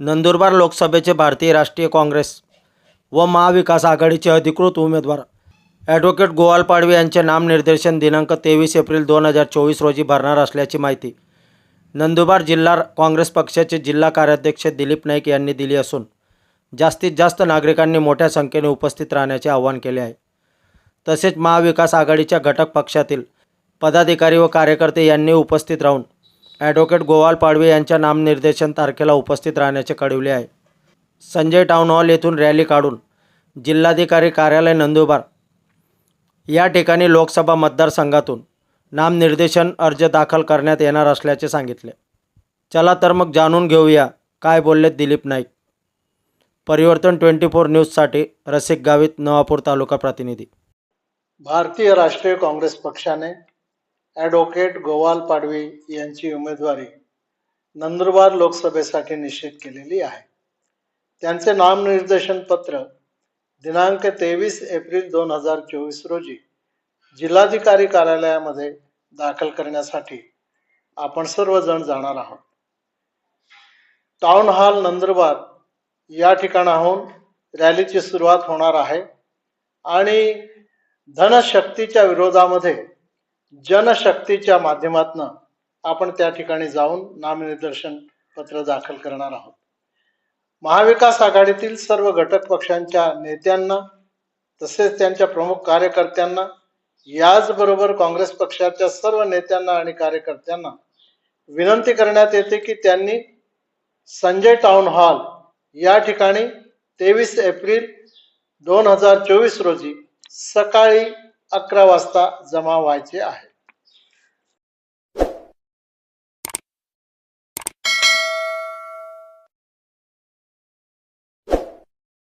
नंदुरबार लोकसभेचे भारतीय राष्ट्रीय काँग्रेस व महाविकास आघाडीचे अधिकृत उमेदवार ॲडव्होकेट गोवाल पाडवे यांचे नामनिर्देशन दिनांक तेवीस एप्रिल दोन हजार चोवीस रोजी भरणार असल्याची माहिती नंदुरबार जिल्हा काँग्रेस पक्षाचे जिल्हा कार्याध्यक्ष दिलीप नाईक यांनी दिली असून जास्तीत जास्त नागरिकांनी मोठ्या संख्येने उपस्थित राहण्याचे आवाहन केले आहे. तसेच महाविकास आघाडीच्या घटक पक्षातील पदाधिकारी व कार्यकर्ते यांनी उपस्थित राहून ॲडव्होकेट गोवाल पाडवे यांच्या नामनिर्देशन तारखेला उपस्थित राहण्याचे कळविले आहे. संजय टाउन हॉल येथून रॅली काढून जिल्हाधिकारी कार्यालय नंदुरबार या ठिकाणी लोकसभा मतदारसंघातून नामनिर्देशन अर्ज दाखल करण्यात येणार असल्याचे सांगितले. चला तर मग जाणून घेऊया काय बोलले दिलीप नाईक. परिवर्तन ट्वेंटी फोर न्यूजसाठी रसिक गावित नवापूर तालुका प्रतिनिधी. भारतीय राष्ट्रीय काँग्रेस पक्षाने ॲडव्होकेट गोवाल पाडवी यांची उमेदवारी नंदुरबार लोकसभेसाठी निश्चित केलेली आहे. त्यांचे नामनिर्देशन पत्र दिनांक तेवीस एप्रिल दोन हजार चोवीस रोजी जिल्हाधिकारी कार्यालयामध्ये दाखल करण्यासाठी आपण सर्वजण जाणार आहोत. टाउन हॉल नंदुरबार या ठिकाणाहून रॅलीची सुरुवात होणार आहे आणि धनशक्तीच्या विरोधामध्ये जनशक्तीच्या माध्यमातून आपण त्या ठिकाणी जाऊन नामनिदर्शन पत्र दाखल करणार आहोत. महाविकास आघाडीतील सर्व घटक पक्षांच्या नेत्यांना तसेच त्यांच्या प्रमुख कार्यकर्त्यांना याचबरोबर काँग्रेस पक्षाच्या सर्व नेत्यांना आणि कार्यकर्त्यांना विनंती करण्यात येते की त्यांनी संजय टाउन हॉल या ठिकाणी तेवीस एप्रिल दोन हजार चोवीस रोजी सकाळी अकरा वाजता जमा व्हायचे आहे.